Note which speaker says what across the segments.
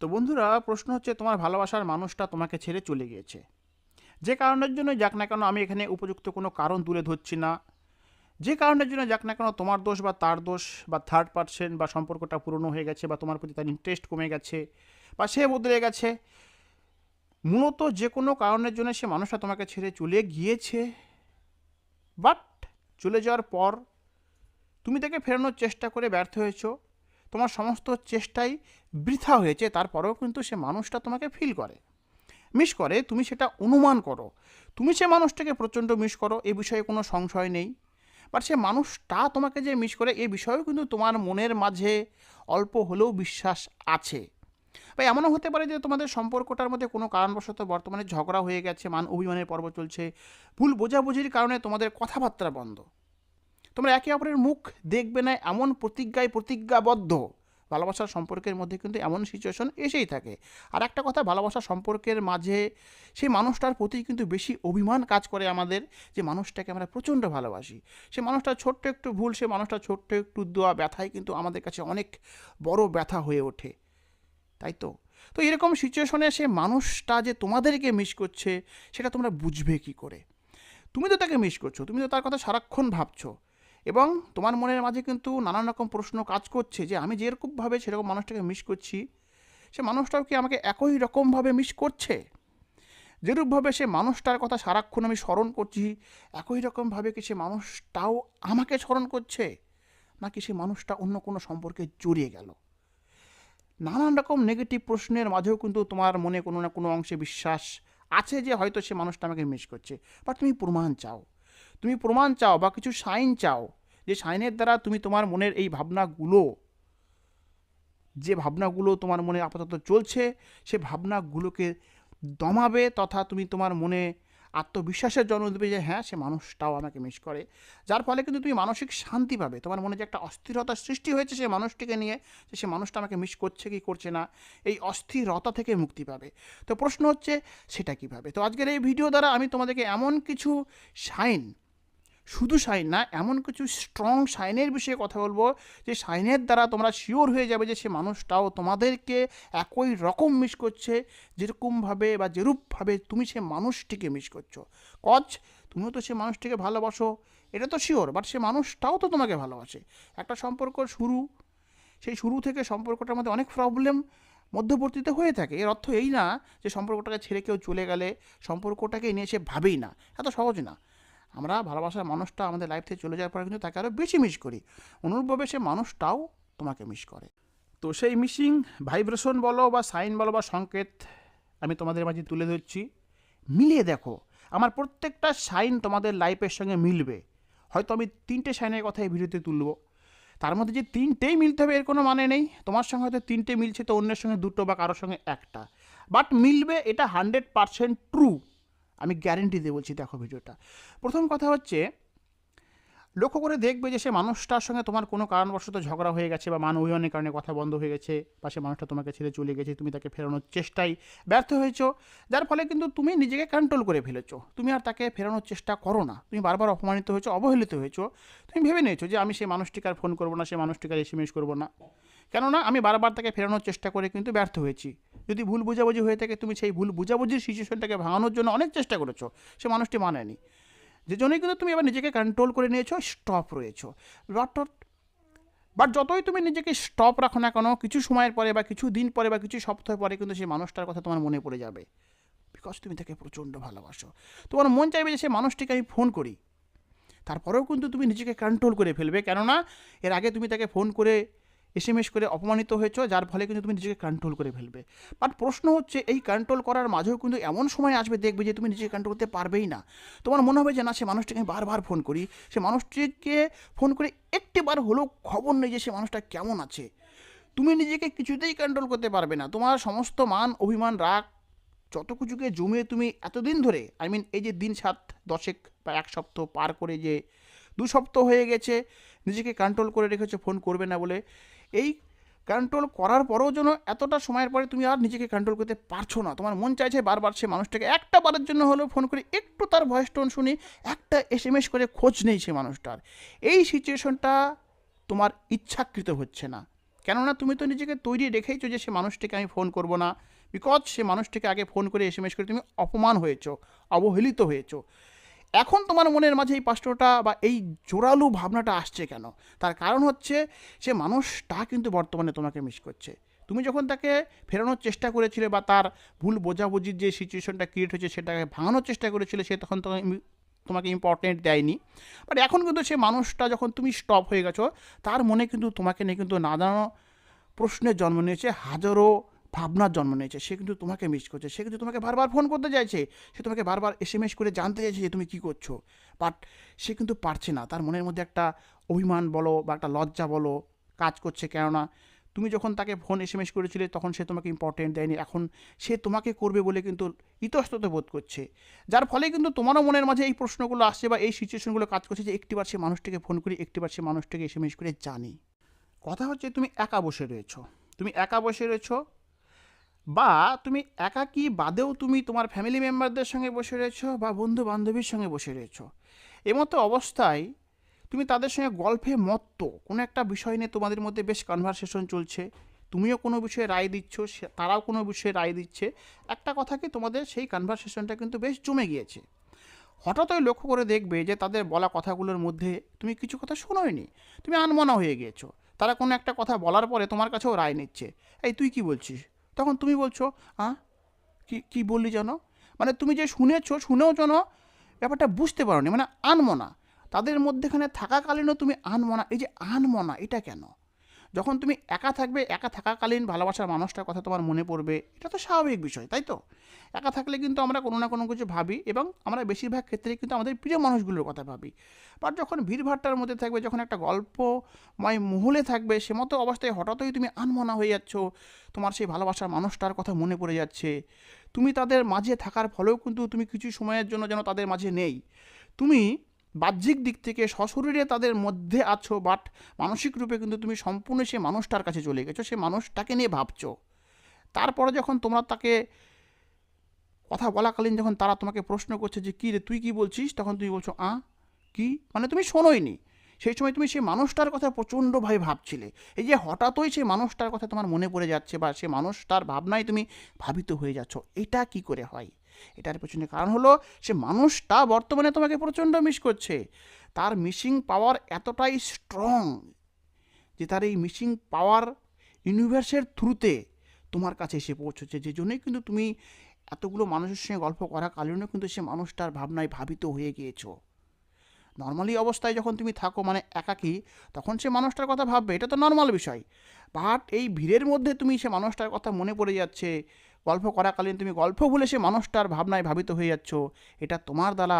Speaker 1: তো বন্ধুরা, প্রশ্ন হচ্ছে, তোমার ভালোবাসার মানুষটা তোমাকে ছেড়ে চলে গিয়েছে। যে কারণের জন্য যাক না কেন, আমি এখানে উপযুক্ত কোনো কারণ তুলে ধরছি না। যে কারণের জন্য যাক না কেন, তোমার দোষ বা তার দোষ বা থার্ড পার্সেন্ট বা সম্পর্কটা পুরনো হয়ে গেছে বা তোমার প্রতি তার ইন্টারেস্ট কমে গেছে বা সে বদলে গেছে। মূলত যে কোনো কারণের জন্য সে মানুষটা তোমাকে ছেড়ে চলে গিয়েছে। বাট চলে যাওয়ার পর তুমি তাকে ফেরানোর চেষ্টা করে ব্যর্থ হয়েছো। তোমার সমস্ত চেষ্টাই বৃথা হয়েছে, তারপরেও কিন্তু সে মানুষটা তোমাকে ফিল করে। মিস করে, তুমি সেটা অনুমান করো। তুমি সে মানুষটাকে প্রচণ্ড মিস করো, এ বিষয়ে কোনো সংশয় নেই। বাট সে মানুষটা তোমাকে যে মিস করে, এ বিষয়েও কিন্তু তোমার মনের মাঝে অল্প হলেও বিশ্বাস আছে। বা এমনও হতে পারে যে তোমাদের সম্পর্কটার মধ্যে কোনো কারণবশত বর্তমানে ঝগড়া হয়ে গেছে, মান অভিমানের পর্ব চলছে, ভুল বোঝাবুঝির কারণে তোমাদের কথাবার্তা বন্ধ। তোমরা একে অপরের মুখ দেখবে না, এমন প্রতিজ্ঞায় প্রতিজ্ঞাবদ্ধ। ভালোবাসার সম্পর্কের মধ্যে কিন্তু এমন সিচুয়েশন এসেই থাকে। আর একটা কথা, ভালোবাসা সম্পর্কের মাঝে সেই মানুষটার প্রতি কিন্তু বেশি অভিমান কাজ করে আমাদের, যে মানুষটাকে আমরা প্রচণ্ড ভালোবাসি। সে মানুষটার ছোট্ট একটু ভুল, সে মানুষটার ছোট্ট একটু দেওয়া ব্যথাই কিন্তু আমাদের কাছে অনেক বড় ব্যথা হয়ে ওঠে। তাই তো? তো এরকম সিচুয়েশনে সে মানুষটা যে তোমাদেরকে মিস করছে, সেটা তোমরা বুঝবে কি করে? তুমি তো তাকে মিস করছ, তুমি তো তার কথা সারাক্ষণ ভাবছ। এবং তোমার মনের মাঝে কিন্তু নানান রকম প্রশ্ন কাজ করছে যে আমি যেরকমভাবে সেরকম মানুষটাকে মিস করছি, সে মানুষটাও কি আমাকে একই রকমভাবে মিস করছে? যেরূপভাবে সে মানুষটার কথা সারাক্ষণ আমি স্মরণ করছি, একই রকমভাবে কি সে মানুষটাও আমাকে স্মরণ করছে? নাকি সে মানুষটা অন্য কোনো সম্পর্কে জড়িয়ে গেল? নানান রকম নেগেটিভ প্রশ্নের মাঝেও কিন্তু তোমার মনে কোনো না কোনো অংশে বিশ্বাস আছে যে হয়তো সে মানুষটা আমাকে মিস করছে। বাট তুমি প্রমাণ চাও। তুমি প্রমাণ চাও বা কিছু সাইন চাও যে সাইনের দ্বারা তুমি তোমার মনের এই ভাবনাগুলো, যে ভাবনাগুলো তোমার মনে আপাতত চলছে, সে ভাবনাগুলোকে দমাবে তথা তুমি তোমার মনে আত্মবিশ্বাসের জন্ম দেবে যে হ্যাঁ সে মানুষটাও আমাকে মিস করে। যার ফলে কিন্তু তুমি মানসিক শান্তি পাবে। তোমার মনে যে একটা অস্থিরতার সৃষ্টি হয়েছে সে মানুষটিকে নিয়ে, যে সে মানুষটা আমাকে মিস করছে কি করছে না, এই অস্থিরতা থেকে মুক্তি পাবে। তো প্রশ্ন হচ্ছে, সেটা কীভাবে? তো আজকের এই ভিডিও দ্বারা আমি তোমাদেরকে এমন কিছু সাইন শুধু সাইন না, এমন কিছু স্ট্রং সাইনের বিষয়ে কথা বলব যে সাইনের দ্বারা তোমরা শিওর হয়ে যাবে যে সে মানুষটাও তোমাদেরকে একই রকম মিস করছে, যেরকমভাবে বা যেরূপভাবে তুমি সে মানুষটিকে মিস করছ। কচ, তুমিও তো সে মানুষটিকে ভালোবাসো, এটা তো শিওর বাট সে মানুষটাও তো তোমাকে ভালোবাসে। একটা সম্পর্ক শুরু, সেই শুরু থেকে সম্পর্কটার মধ্যে অনেক প্রবলেম মধ্যবর্তীতে হয়ে থাকে। এর অর্থ এই না যে সম্পর্কটাকে ছেড়ে কেউ চলে গেলে সম্পর্কটাকে নিয়ে সে ভাবেই না, এত সহজ না। আমরা ভালোবাসার মানুষটা আমাদের লাইফ থেকে চলে যাওয়ার পরে কিন্তু তাকে আরও বেশি মিস করি। অনুরূপভাবে সে মানুষটাও তোমাকে মিস করে। তো সেই মিসিং ভাইব্রেশন বলো বা সাইন বলো বা সংকেত আমি তোমাদের মাঝে তুলে ধরছি। মিলিয়ে দেখো, আমার প্রত্যেকটা সাইন তোমাদের লাইফের সঙ্গে মিলবে। হয়তো আমি তিনটে সাইনের কথা এই ভিডিওতে তুলব। তার মধ্যে যে তিনটেই মিলতে হবে এর কোনো মানে নেই। তোমার সঙ্গে হয়তো তিনটে মিলছে তো অন্যের সঙ্গে দুটো বা কারোর সঙ্গে একটা। বাট মিলবে এটা হান্ড্রেড পারসেন্ট ট্রু আমি গ্যারেন্টি দিয়ে বলছি, দেখো ভিডিওটা। প্রথম কথা হচ্ছে, লক্ষ্য করে দেখবে যে সে মানুষটার সঙ্গে তোমার কোনো কারণবশত ঝগড়া হয়ে গেছে বা মান অভিমানের কারণে কথা বন্ধ হয়ে গেছে বা সে মানুষটা তোমাকে ছেড়ে চলে গেছে, তুমি তাকে ফেরানোর চেষ্টায় ব্যর্থ হয়েছো, যার ফলে কিন্তু তুমি নিজেকে কন্ট্রোল করে ফেলেছো। তুমি আর তাকে ফেরানোর চেষ্টা করো না। তুমি বারবার অপমানিত হয়েছো, অবহেলিত হয়েছো। তুমি ভেবে নিয়েছো যে আমি সেই মানুষটিকে আর ফোন করব না, সেই মানুষটিকে আর এসএমএস করব না। কেননা আমি বারবার তাকে ফেরানোর চেষ্টা করে কিন্তু ব্যর্থ হয়েছি। যদি ভুল বুঝাবুঝি হয়ে থাকে, তুমি সেই ভুল বুঝাবুঝির সিচুয়েশনটাকে ভাঙানোর জন্য অনেক চেষ্টা করেছ, সে মানুষটি মানেনি। যে জন্যই কিন্তু তুমি এবার নিজেকে কন্ট্রোল করে নিয়েছো স্টপ রয়েছো। বাট বাট যতই তুমি নিজেকে স্টপ রাখো না কেন, কিছু সময়ের পরে বা কিছু দিন পরে বা কিছু সপ্তাহ পরে কিন্তু সেই মানুষটার কথা তোমার মনে পড়ে যাবে। বিকজ তুমি তাকে প্রচণ্ড ভালোবাসো। তোমার মন চাইবে যে সেই মানুষটিকে আমি ফোন করি। তারপরেও কিন্তু তুমি নিজেকে কন্ট্রোল করে ফেলবে। কেননা, এর আগে তুমি তাকে ফোন করে এসএমএস করে অপমানিত হয়েছো, যার ফলে কিন্তু তুমি নিজেকে কন্ট্রোল করে ফেলবে। বাট প্রশ্ন হচ্ছে, এই কন্ট্রোল করার মাঝেও কিন্তু এমন সময় আসবে, দেখবে যে তুমি নিজেকে কন্ট্রোল করতে পারবেই না। তোমার মনে হবে যে, না, সে মানুষটিকে আমি বারবার ফোন করি। সে মানুষটিকে ফোন করে একটিবার হলেও খবর নেই যে সে মানুষটা কেমন আছে। তুমি নিজেকে কিছুতেই কন্ট্রোল করতে পারবে না। তোমার সমস্ত মান, অভিমান, রাগ, যত কিছুকে জমিয়ে তুমি এতদিন ধরে আই মিন এই যে দিন সাত দশেক বা এক সপ্তাহ পার করে যে দু সপ্তাহ হয়ে গেছে, নিজেকে কন্ট্রোল করে রেখেছো ফোন করবে না বলে এই কন্ট্রোল করার পরেও যেন এতটা সময়ের পরে তুমি আর নিজেকে কন্ট্রোল করতে পারছ না। তোমার মন চাইছে বারবার সে মানুষটাকে একটা বারের জন্য হলেও ফোন করে, একটু তার ভয়েস টোন শুনি, একটা এস এম এস করে খোঁজ নেই সে মানুষটার। এই সিচুয়েশনটা তোমার ইচ্ছাকৃত হচ্ছে না। কেননা তুমি তো নিজেকে তৈরি রেখেইছো যে সে মানুষটিকে আমি ফোন করব না। বিকজ সে মানুষটিকে আগে ফোন করে এস এম এস করে তুমি অপমান হয়েছো, অবহেলিত হয়েছো। এখন তোমার মনের মাঝে এই প্রশ্নটা বা এই জোরালো ভাবনাটা আসছে কেন? তার কারণ হচ্ছে সে মানুষটা কিন্তু বর্তমানে তোমাকে মিস করছে। তুমি যখন তাকে ফেরানোর চেষ্টা করেছিলে বা তার ভুল বোঝাবুঝির যে সিচুয়েশনটা ক্রিয়েট হয়েছে সেটাকে ভাঙানোর চেষ্টা করেছিলে, সে তখন তোমাকে তোমাকে ইম্পর্টেন্ট দেয়নি। বাট এখন কিন্তু সে মানুষটা যখন তুমি স্টপ হয়ে গেছো, তার মনে কিন্তু তোমাকে নিয়ে কিন্তু নানান প্রশ্নের জন্ম নিয়েছে, হাজারো ভাবনার জন্ম নিয়েছে। সে কিন্তু তোমাকে মিস করছে। সে কিন্তু তোমাকে বারবার ফোন করতে চাইছে। সে তোমাকে বারবার এস এম এস করে জানতে চাইছে যে তুমি কী করছ। বাট সে কিন্তু পারছে না। তার মনের মধ্যে একটা অভিমান বলো বা একটা লজ্জা বলো কাজ করছে কেননা তুমি যখন তাকে ফোন এস এম এস করেছিলে তখন সে তোমাকে ইম্পর্টেন্ট দেয়নি। এখন সে তোমাকে করবে বলে কিন্তু ইতস্তত বোধ করছে। যার ফলে কিন্তু তোমারও মনের মাঝে এই প্রশ্নগুলো আসছে বা এই সিচুয়েশনগুলো কাজ করছে যে একটিবার সে মানুষটিকে ফোন করি, একটিবার সে মানুষটিকে এস এম এস করে জানি। কথা হচ্ছে তুমি একা বসে রয়েছো। তুমি একা বসে রয়েছো বা তুমি একাকী বাদেও তুমি তোমার ফ্যামিলি মেম্বারদের সঙ্গে বসে রয়েছো বা বন্ধু বান্ধবীর সঙ্গে বসে রয়েছো। এমতো অবস্থায় তুমি তাদের সঙ্গে গল্পে মত্ত। কোনো একটা বিষয় নিয়ে তোমাদের মধ্যে বেশ কনভারসেশন চলছে। তুমিও কোনো বিষয়ে রায় দিচ্ছ তারাও কোনো বিষয়ে রায় দিচ্ছে। একটা কথা কি, তোমাদের সেই কনভারসেশনটা কিন্তু বেশ জমে গিয়েছে। হঠাৎই লক্ষ্য করে দেখবে যে তাদের বলা কথাগুলোর মধ্যে তুমি কিছু কথা শোনোইনি। তুমি আনমনা হয়ে গিয়েছো। তারা কোনো একটা কথা বলার পরে তোমার কাছেও রায় নিচ্ছে। এই তুই কি বলছিস? তখন তুমি বলছো হ্যাঁ কি কি বললি জানো মানে তুমি যে শুনেছো, শুনেও যেন ব্যাপারটা বুঝতে পারোনি। মানে আনমনা। তাদের মধ্যেখানে থাকাকালীনও তুমি আনমনা। এই যে আনমনা, এটা কেন? যখন তুমি একা থাকবে, একা থাকাকালীন ভালোবাসার মানুষটার কথা তোমার মনে পড়বে, এটা তো স্বাভাবিক বিষয়, তাই তো? একা থাকলে কিন্তু আমরা কোনো না কোনো কিছু ভাবি এবং আমরা বেশিরভাগ ক্ষেত্রে কিন্তু আমাদের প্রিয় মানুষগুলোর কথা ভাবি। বাট যখন ভিড়ভাট্টার মধ্যে থাকবে, যখন একটা গল্পময় মহলে থাকবে, সে মতো অবস্থায় হঠাৎই তুমি আনমনা হয়ে যাচ্ছ, তোমার সেই ভালোবাসার মানুষটার কথা মনে পড়ে যাচ্ছে। তুমি তাদের মাঝে থাকার ফলেও কিন্তু তুমি কিছু সময়ের জন্য যেন তাদের মাঝে নেই। তুমি বাহ্যিক দিক থেকে সশরীরে তাদের মধ্যে আছো বাট মানসিক রূপে কিন্তু তুমি সম্পূর্ণ সেই মানুষটার কাছে চলে গেছো সে মানুষটাকে নিয়ে ভাবছ। তারপরে যখন তোমরা তাকে কথা বলাকালীন যখন তারা তোমাকে প্রশ্ন করছে যে, কী রে, তুই কী বলছিস? তখন তুমি বলছো, আ, কি? মানে তুমি শোনোইনি। সেই সময় তুমি সেই মানুষটার কথা প্রচণ্ডভাবে ভাবছিলে। এই যে হঠাৎই সেই মানুষটার কথা তোমার মনে পড়ে যাচ্ছে বা সেই মানুষটার ভাবনায় তুমি ভাবিত হয়ে যাচ্ছ, এটা কি করে হয়? এটার পেছনে কারণ হলো, সে মানুষটা বর্তমানে তোমাকে প্রচণ্ড মিস করছে। তার মিসিং পাওয়ার এতটাই স্ট্রং যে তার এই মিসিং পাওয়ার ইউনিভার্সের থ্রুতে তোমার কাছে এসে পৌঁছেছে। যে জন্যই কিন্তু তুমি এতগুলো মানুষের সঙ্গে গল্প করা কালীনও কিন্তু সে মানুষটার ভাবনায় ভাবিত হয়ে গিয়েছো। নর্মালি অবস্থায় যখন তুমি থাকো মানে একাকী, তখন সে মানুষটার কথা ভাববে, এটা তো নর্মাল বিষয়। বাট এই ভিড়ের মধ্যে তুমি সে মানুষটার কথা মনে পড়ে যাচ্ছে। গল্প করাকালীন তুমি গল্প বলে সে মানুষটার ভাবনায় ভাবিত হয়ে যাচ্ছ। এটা তোমার দ্বারা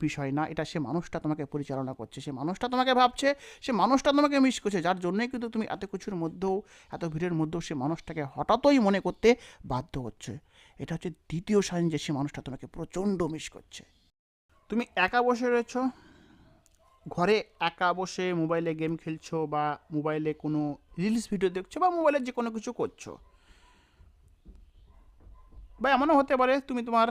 Speaker 1: বিষয় না, এটা সে মানুষটা তোমাকে পরিচালনা করছে। সে মানুষটা তোমাকে ভাবছে, সে মানুষটা তোমাকে মিস করছে। যার জন্যই কিন্তু তুমি এত কিছুর মধ্যেও, এত ভিড়ের মধ্যেও সে মানুষটাকে হঠাৎই মনে করতে বাধ্য হচ্ছে। এটা হচ্ছে দ্বিতীয় সাইন যে সে মানুষটা তোমাকে প্রচণ্ড মিস করছে। তুমি একা বসে রয়েছ? ঘরে একা বসে মোবাইলে গেম খেলছো বা মোবাইলে কোনো রিলস ভিডিও দেখছ বা মোবাইলে যে কোনো কিছু করছ? বা এমনও হতে পারে তুমি তোমার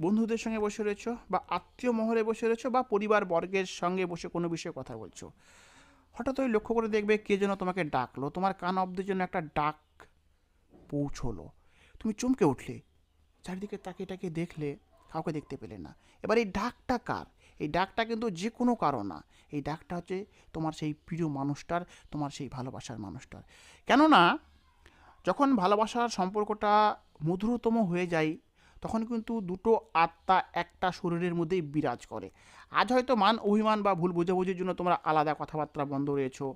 Speaker 1: বন্ধুদের সঙ্গে বসে রয়েছো বা আত্মীয় মহলে বসে রয়েছো বা পরিবার বর্গের সঙ্গে বসে কোনো বিষয়ে কথা বলছো। হঠাৎ ওই লক্ষ্য করে দেখবে কে যেন তোমাকে ডাকলো। তোমার কান অব্দের জন্য একটা ডাক পৌঁছলো। তুমি চমকে উঠলে। চারিদিকে তাকিয়ে তাকিয়ে দেখলে কাউকে দেখতে পেলে না। এবার এই ডাকটা কার? এই ডাকটা কিন্তু যে কোনো কারও না। এই ডাকটা হচ্ছে তোমার সেই প্রিয় মানুষটার, তোমার সেই ভালোবাসার মানুষটার। কেননা যখন ভালোবাসার সম্পর্কটা মধুরতম হয়ে যায়, তখন কিন্তু দুটো আত্মা একটা শরীরের মধ্যেই বিরাজ করে। আজ হয়তো মান, অভিমান বা ভুল বোঝাবুঝির জন্য তোমরা আলাদা কথাবার্তা বন্ধ রয়েছো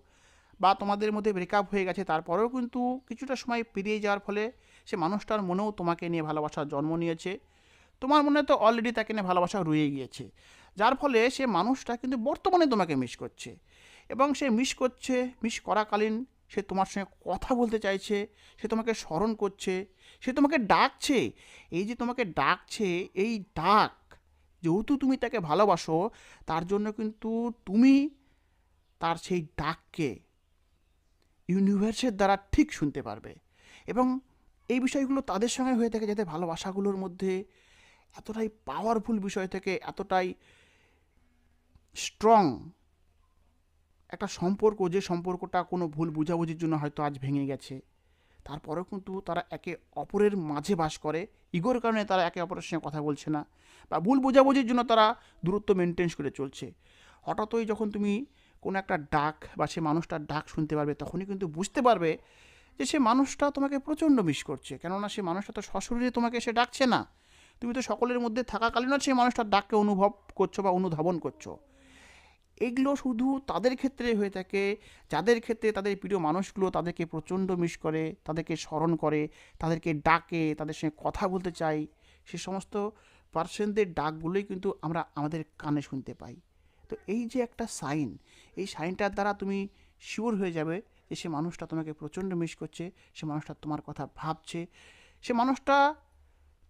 Speaker 1: বা তোমাদের মধ্যে ব্রেকআপ হয়ে গেছে, তারপরেও কিন্তু কিছুটা সময় পেরিয়ে যাওয়ার ফলে সে মানুষটার মনেও তোমাকে নিয়ে ভালোবাসার জন্ম নিয়েছে। তোমার মনে তো অলরেডি তাকে নিয়ে ভালোবাসা রয়ে গিয়েছে। যার ফলে সে মানুষটা কিন্তু বর্তমানে তোমাকে মিস করছে এবং সে মিস করছে মিস করাকালীন সে তোমার সঙ্গে কথা বলতে চাইছে, সে তোমাকে স্মরণ করছে, সে তোমাকে ডাকছে। এই যে তোমাকে ডাকছে, এই ডাক, যেহেতু তুমি তাকে ভালোবাসো, তার জন্য কিন্তু তুমি তার সেই ডাককে ইউনিভার্সের দ্বারা ঠিক শুনতে পারবে। এবং এই বিষয়গুলো তাদের সঙ্গে হয়ে থাকে যাতে ভালোবাসাগুলোর মধ্যে এতটাই পাওয়ারফুল বিষয় থেকে এতটাই স্ট্রং একটা সম্পর্ক যে সম্পর্কটা কোনো ভুল বোঝাবুঝির জন্য হয়তো আজ ভেঙে গেছে। তারপরেও কিন্তু তারা একে অপরের মাঝে বাস করে। ইগোর কারণে তারা একে অপরের সঙ্গে কথা বলছে না বা ভুল বোঝাবুঝির জন্য তারা দূরত্ব মেনটেন করে চলছে। হঠাৎই যখন তুমি কোনো একটা ডাক বা সে মানুষটার ডাক শুনতে পারবে, তখনই কিন্তু বুঝতে পারবে যে সে মানুষটা তোমাকে প্রচণ্ড মিস করছে। কেননা সে মানুষটা তো সশরীরে তোমাকে সে ডাকছে না। তুমি তো সকলের মধ্যে থাকাকালীনও সেই মানুষটার ডাককে অনুভব করছ বা অনুধাবন করছ। এগুলো শুধু তাদের ক্ষেত্রে হয়ে থাকে। যাদের ক্ষেত্রে তাদের প্রিয় মানুষগুলো তাদেরকে প্রচণ্ড মিস করে, তাদেরকে স্মরণ করে, তাদেরকে ডাকে, তাদের সঙ্গে কথা বলতে চাই সে সমস্ত পার্সনদের ডাকগুলোই কিন্তু আমরা আমাদের কানে শুনতে পাই। তো এই যে একটা সাইন, এই সাইনটার দ্বারা তুমি শিওর হয়ে যাবে যে সে মানুষটা তোমাকে প্রচণ্ড মিস করছে, সে মানুষটা তোমার কথা ভাবছে, সে মানুষটা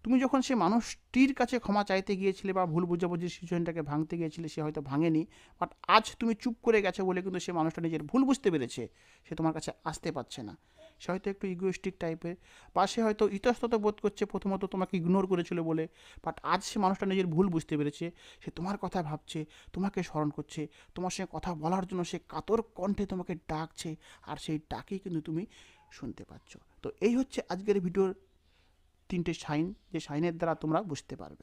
Speaker 1: তুমি যখন সে মানুষটির কাছে ক্ষমা চাইতে গিয়েছিলে বা ভুল বুঝাবুঝির সিচুয়েশনটাকে ভাঙতে গিয়েছিলে, সে হয়তো ভাঙেনি। বাট আজ তুমি চুপ করে গেছো বলে কিন্তু সে মানুষটা নিজের ভুল বুঝতে পেরেছে। সে তোমার কাছে আসতে পারছে না। সে হয়তো একটু ইগোয়েস্টিক টাইপের বা সে হয়তো ইতস্তত বোধ করছে, প্রথমত তোমাকে ইগনোর করেছিল বলে। বাট আজ সে মানুষটা নিজের ভুল বুঝতে পেরেছে। সে তোমার কথা ভাবছে, তোমাকে স্মরণ করছে, তোমার সঙ্গে কথা বলার জন্য সে কাতর কণ্ঠে তোমাকে ডাকছে। আর সেই ডাকেই কিন্তু তুমি শুনতে পাচ্ছ। তো এই হচ্ছে আজকের ভিডিওর তিনটে সাইন যে সাইনের দ্বারা তোমরা বুঝতে পারবে।